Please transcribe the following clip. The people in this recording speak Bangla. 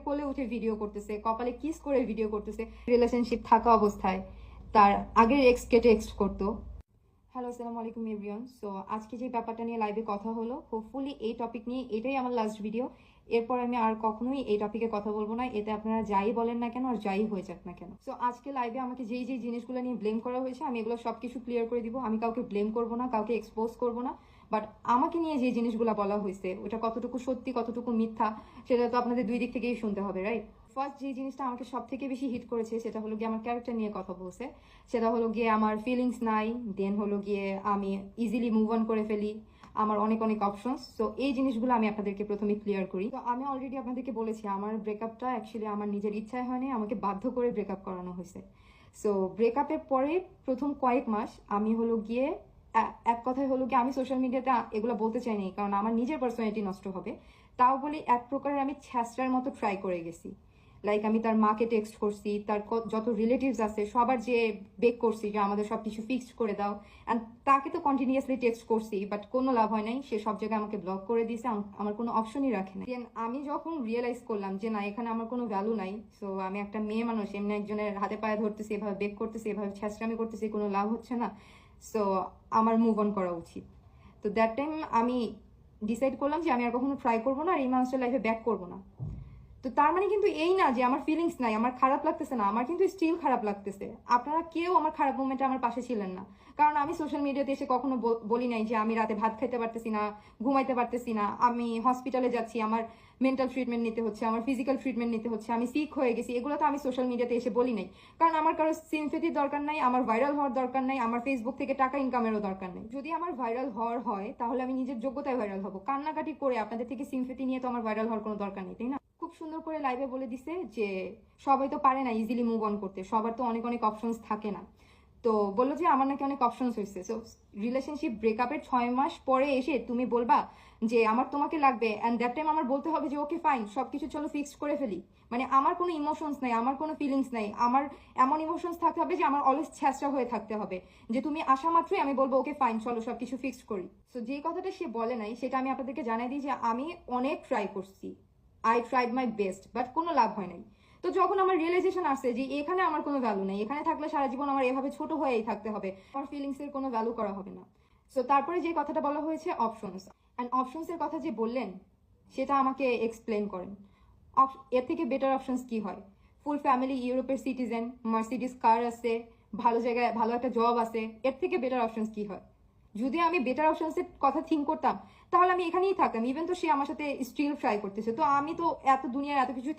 কোলে উঠে ভিডিও করতেছে, কপালে কিস করে ভিডিও করতেছে রিলেশনশিপ থাকা অবস্থায় তার আগের এক্স কে টেক্সট করতো। হ্যালো আসসালামু আলাইকুম এভরিওয়ান সো আজকে যে ব্যাপারটা নিয়ে লাইভে কথা হলো হোপফুলি এই টপিক নিয়ে এটাই আমার লাস্ট ভিডিও এরপর আমি আর কখনোই এই টপিকে কথা বলব না। এতে আপনারা যাই বলেন না কেন আর যাই হয়ে যাক না কেন। সো আজকে লাইভে আমাকে যেই যেই জিনিসগুলো নিয়ে ব্লেম করা হয়েছে, আমি এগুলো সব কিছু ক্লিয়ার করে দিব। আমি কাউকে ব্লেম করব না, কাউকে এক্সপোজ করব না। বাট আমাকে নিয়ে যে জিনিসগুলো বলা হয়েছে, ওটা কতটুকু সত্যি, কতটুকু মিথ্যা, সেটা তো আপনাদের দুই দিক থেকেই শুনতে হবে রাইট ফার্স্ট যে জিনিসটা আমাকে সব থেকে বেশি হিট করেছে, সেটা হলো গিয়ে আমার ক্যারেক্টার নিয়ে কথা বলছে। সেটা হলো গিয়ে আমার ফিলিংস নাই দেন হলো গিয়ে আমি ইজিলি মুভ অন করে ফেলি, আমার অনেক অনেক অপশনস সো এই জিনিসগুলো আমি আপনাদেরকে প্রথমে ক্লিয়ার করি। তো আমি অলরেডি আপনাদেরকে বলেছি, আমার ব্রেকআপটা অ্যাকচুয়ালি আমার নিজের ইচ্ছায় হয়নি, আমাকে বাধ্য করে ব্রেকআপ করানো হয়েছে। সো ব্রেকআপের পরে প্রথম কয়েক মাস আমি হলো গিয়ে এক কথায় হলো কি, আমি সোশ্যাল মিডিয়াতে এগুলো বলতে চাইনি, কারণ আমার নিজের পার্সোনালিটি নষ্ট হবে। তাও বলি, এক প্রকারের আমি ছ্যাঁচড়ার মতো ট্রাই করে গেছি। লাইক আমি তার মাকে টেক্সট করছি, তার যত রিলেটিভস আছে, সবার যে বেক করছি যে, আমাদের সব কিছু ফিক্সড করে দাও। অ্যান্ড তাকে তো কন্টিনিউয়াসলি টেক্সট করছি বাট কোনো লাভ হয় নাই। সে সব জায়গায় আমাকে ব্লক করে দিয়েছে, আম- আমার কোনো অপশনই রাখে না Then আমি যখন রিয়েলাইজ করলাম যে, না, এখানে আমার কোনো ভ্যালু নাই সো আমি একটা মেয়ে মানুষ, এমনি একজনের হাতে পায়ে ধরতেছি, এভাবে বেক করতেছি, এভাবে ছ্যাঁচড়ামি করতেছি, কোনো লাভ হচ্ছে না। সো আমার মুভ অন করা উচিত। তো দ্যাট টাইম আমি ডিসাইড করলাম যে আমি আর কখনো ট্রাই করব না আর এই মানুষটার লাইফে ব্যাক করব না। তো তার মানে কিন্তু এই না যে আমার ফিলিংস নাই, আমার খারাপ লাগতেছে না, আমার কিন্তু স্টিল খারাপ লাগতেছে। আপনারা কেউ আমার খারাপ মোমেন্টে আমার পাশে ছিলেন না। কারণ আমি সোশ্যাল মিডিয়াতে এসে কখনো বল- নাই যে আমি রাতে ভাত খাইতে পারতেছি না, ঘুমাইতে পারতেছি না, আমি হসপিটালে যাচ্ছি, আমার মেন্টাল ট্রিটমেন্ট নিতে হচ্ছে, আমার ফিজিক্যাল ট্রিটমেন্ট নিতে হচ্ছে, আমি সিক হয়ে গেছি, এগুলো তো আমি সোশ্যাল মিডিয়াতে এসে বলি নাই। কারণ আমার কারও সিমফেটির দরকার নাই, আমার ভাইরাল হওয়ার দরকার নাই, আমার ফেসবুক থেকে টাকা ইনকামেরও দরকার নেই। যদি আমার ভাইরাল হওয়ার হয়, তাহলে আমি নিজের যোগ্যতায় ভাইরাল হব। কান্নাকাটি করে আপনাদের থেকে সিমফেটি নিয়ে তো আমার ভাইরাল হওয়ার কোনো দরকার নেই, তাই না? খুব সুন্দর করে লাইভে বলে দিছে যে, সবাই তো পারে না ইজিলি মুভ অন করতে। সবার তো অনেক অনেক অপশনস থাকে না। তো বলল যে, আমার নাকি অনেক অপশনস হয়েছে সো রিলেশনশিপ ব্রেকআপের ছয় মাস পরে এসে তুমি বলবা যে, আমার তোমাকে লাগবে। অ্যান্ড দ্যাট টাইম আমার বলতে হবে যে ওকে ফাইন সব কিছু চলো ফিক্সড করে ফেলি। মানে আমার কোনো ইমোশনস নাই, আমার কোনো ফিলিংস নাই। আমার এমন ইমোশনস থাকতে হবে যে, আমার অলওয়েজ ছ্যাঁচড়া হয়ে থাকতে হবে। যে, তুমি আসা মাত্রই আমি বলব ওকে ফাইন চলো সব কিছু ফিক্সড করি। সো যে কথাটা সে বলে নাই, সেটা আমি আপনাদেরকে জানাই দিই যে, আমি অনেক ট্রাই করছি। I tried my best but কোনো লাভ হয় নাই। তো যখন আমার রিয়েলাইজেশন আসছে যে এখানে আমার কোনো ভ্যালু নেই, এখানে থাকলে সারা জীবন আমার এভাবে ছোট হয়েই থাকতে হবে, আমার ফিলিংস এর কোনো ভ্যালু করা হবে না। সো তারপরে যে কথাটা বলা হয়েছে অপশনস অ্যান্ড অপশনস এর কথা যে বললেন, সেটা আমাকে এক্সপ্লেন করেন। এর থেকে বেটার অপশনস কি হয়? ফুল ফ্যামিলি ইউরোপের সিটিজেন মার্সিডিস কার আছে, ভালো জায়গায়, ভালো একটা জব আছে, এর থেকে বেটার অপশনস কি হয়? যদি আমি বেটার অপশনসের কথা থিঙ্ক করতাম, তাহলে আমি এখানেই থাকতাম। ইভেন তো সে আমার সাথে স্টিল ফ্রাই করতেছে। তো আমি তো এত দুনিয়ার এত কিছু